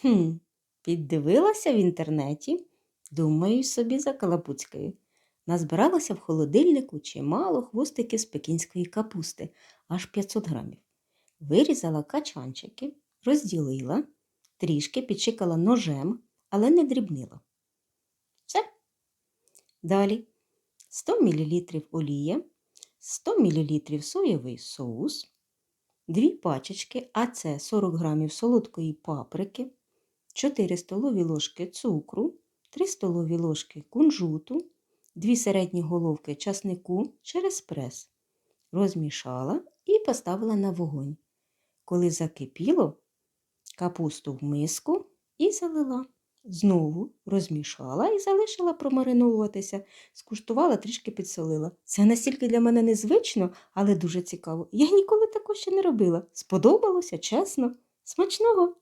Хм, піддивилася в інтернеті, думаю собі за калапуцькою. Назбиралося в холодильнику чимало хвостиків з пекінської капусти, аж 500 грамів. Вирізала качанчики, розділила, трішки підчикала ножем, але не дрібнила. Все. Далі 100 мл олія, 100 мл соєвий соус, дві пачечки, а це 40 грамів солодкої паприки, 4 столові ложки цукру, 3 столові ложки кунжуту, 2 середні головки часнику через прес. Розмішала і поставила на вогонь. Коли закипіло, капусту в миску і залила. Знову розмішала і залишила промариновуватися, скуштувала, трішки підсолила. Це настільки для мене незвично, але дуже цікаво. Я ніколи такого ще не робила. Сподобалося, чесно. Смачного!